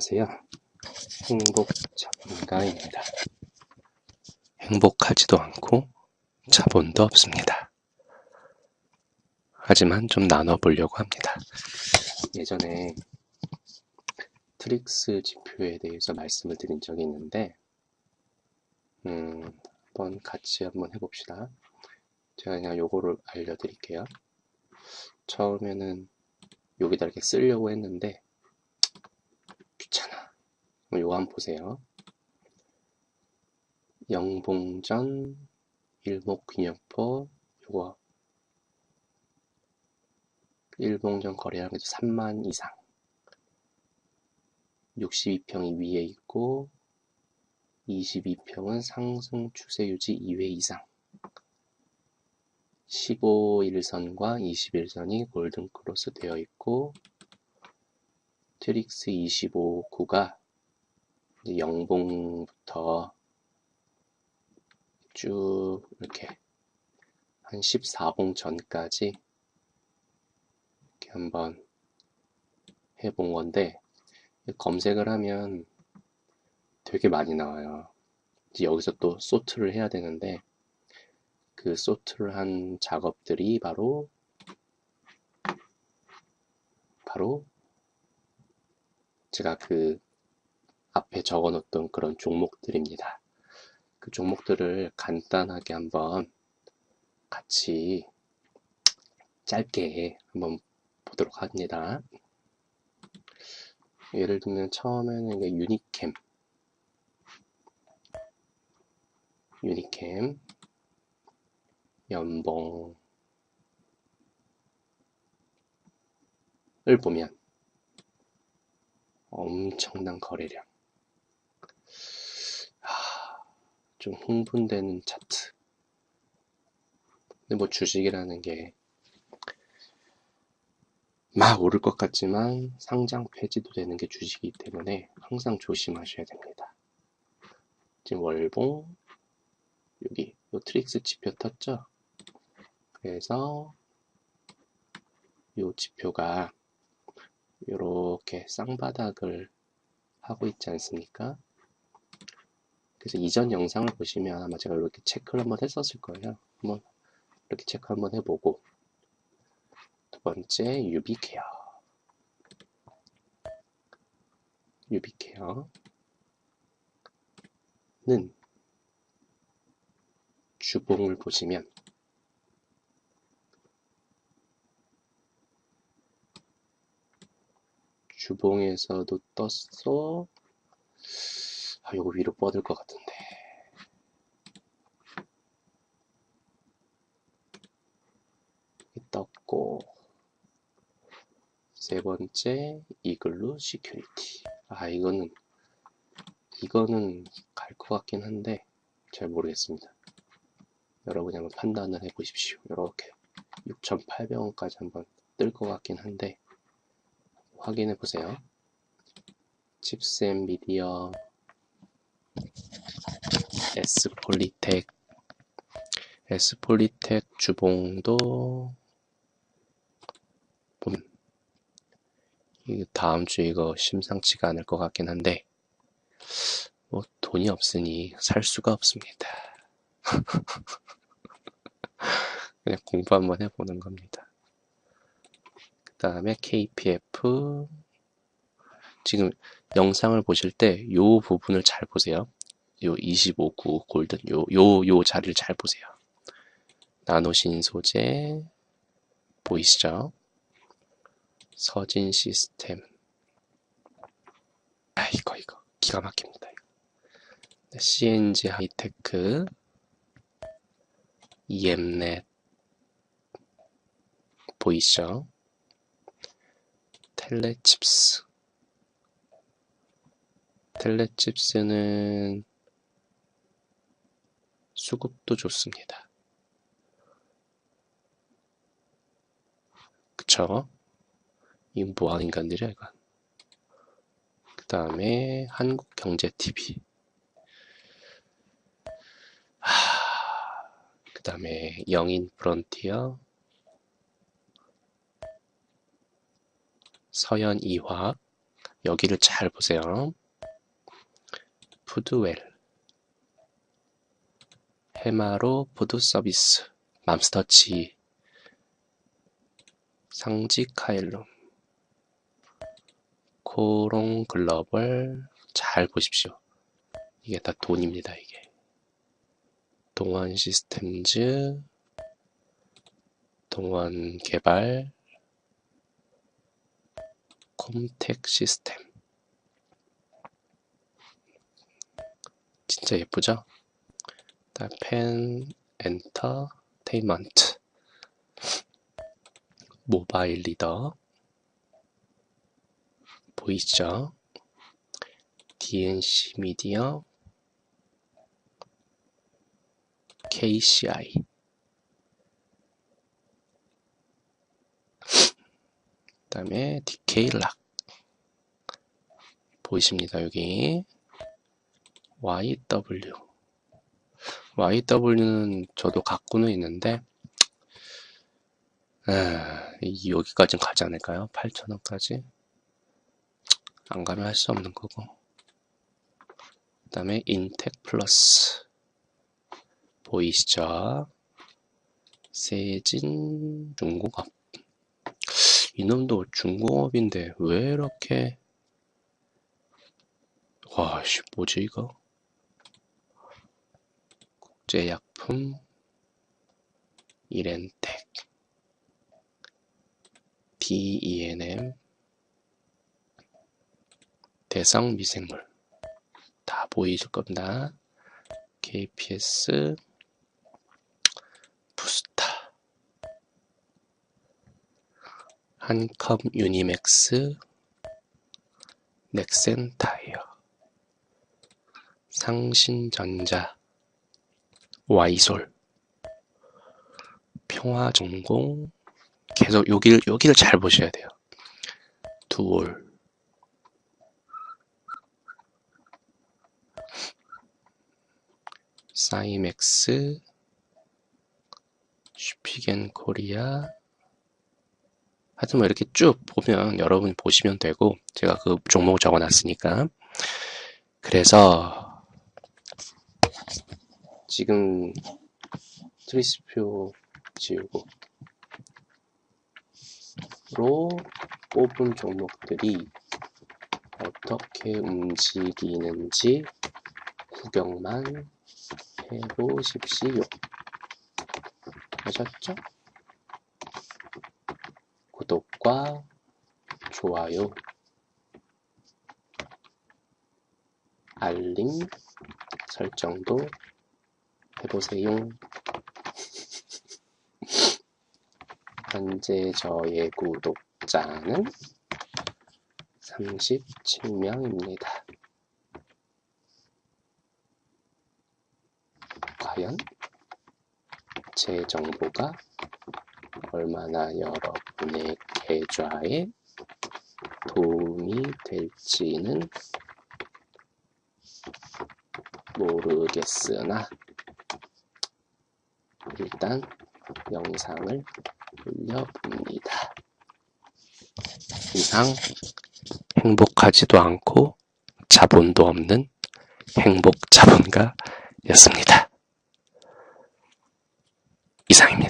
안녕하세요. 행복 전문가입니다. 행복하지도 않고 자본도 없습니다. 하지만 좀 나눠보려고 합니다. 예전에 트릭스 지표에 대해서 말씀을 드린 적이 있는데, 음, 한번 같이 한번 해봅시다. 제가 그냥 요거를 알려드릴게요. 처음에는 여기다 이렇게 쓰려고 했는데, 요거 한번 보세요. 영봉전, 일목균역포, 요거. 일봉전 거래량이 3만 이상. 62평이 위에 있고 22평은 상승 추세 유지 2회 이상. 15일선과 21선이 골든 크로스 되어 있고 트릭스 25구가 영봉부터 쭉 이렇게 한 14봉 전까지 이렇게 한번 해본 건데 검색을 하면 되게 많이 나와요. 이제 여기서 또 소트를 해야 되는데 그 소트를 한 작업들이 바로 바로 제가 그 앞에 적어 놓던 그런 종목들입니다. 그 종목들을 간단하게 한번 같이 짧게 한번 보도록 합니다. 예를 들면 처음에는 유니캠 유니캠 연봉을 보면 엄청난 거래량 하, 좀 흥분되는 차트 근데 뭐 주식이라는 게 막 오를 것 같지만 상장 폐지도 되는 게 주식이기 때문에 항상 조심하셔야 됩니다. 지금 월봉 여기 요 트릭스 지표 떴죠? 그래서 요 지표가 이렇게 쌍바닥을 하고 있지 않습니까? 그래서 이전 영상을 보시면 아마 제가 이렇게 체크를 한번 했었을 거예요. 한번 이렇게 체크 한번 해보고. 두 번째 유비케어. 유비케어는 주봉을 보시면 주봉에서도 떴어 아 요거 위로 뻗을 것 같은데. 떴고 세 번째 이글루 시큐리티. 아 이거는 이거는 갈 것 같긴 한데 잘 모르겠습니다. 여러분이 한번 판단을 해 보십시오. 이렇게 6,800원까지 한번 뜰 것 같긴 한데 확인해 보세요. 칩스 앤 미디어 S폴리텍 S폴리텍 주봉도 보면 이 다음 주 이거 심상치가 않을 것 같긴 한데 뭐 돈이 없으니 살 수가 없습니다. 그냥 공부 한번 해보는 겁니다. 그 다음에 KPF 지금 영상을 보실 때이 부분을 잘 보세요. 요 25구 골든 요 요 요 자리를 잘 보세요. 나노신 소재 보이시죠? 서진 시스템. 아, 이거, 이거. 기가 막힙니다. CNG 하이테크, EM넷, 보이시죠? 텔레칩스. 텔레칩스는 수급도 좋습니다. 그쵸? 이건 뭐하는 인간들이야, 이건. 그 다음에 한국경제TV. 그 다음에 영인 프론티어. 서현 이화학. 여기를 잘 보세요. 푸드웰, 해마로 푸드 서비스, 맘스터치, 상지 카일룸, 코롱 글로벌, 잘 보십시오. 이게 다 돈입니다, 이게. 동원 시스템즈, 동원 개발, 콤텍 시스템. 진짜 예쁘죠? 펜 엔터테인먼트 모바일 리더. 보이시죠? DNC 미디어 KCI 그 다음에 DK락. 보이십니다 여기 YW YW는 저도 갖고는 있는데 아, 여기까지는 가지 않을까요? 8,000원까지? 안 가면 할 수 없는 거고. 그 다음에 인텍 플러스. 보이시죠? 세진 중공업. 이놈도 중공업인데 왜 이렇게 와씨 뭐지 이거 국제약품 이렌텍 DENM 대성 미생물. 다 보이실 겁니다. KPS 부스타. 한컵 유니맥스 넥센 타이어. 상신전자 와이솔. 평화전공. 계속 여기를 여기를 잘 보셔야 돼요. 두올. 사이맥스. 슈피겐 코리아. 하여튼 뭐 이렇게 쭉 보면 여러분 보시면 되고 제가 그 종목 적어 놨으니까. 그래서 지금 트리스표 지우고 로 뽑은 종목들이 어떻게 움직이는지 구경만 해보십시오. 아셨죠? 구독과 좋아요, 알림 설정도 해보세요. 현재 저의 구독자는 37명입니다. 과연 제 정보가 얼마나 여러분의 계좌에 도움이 될지는 모르겠으나 일단 영상을 올려봅니다. 이상 행복하지도 않고 자본도 없는 행복 자본가였습니다. 이상입니다.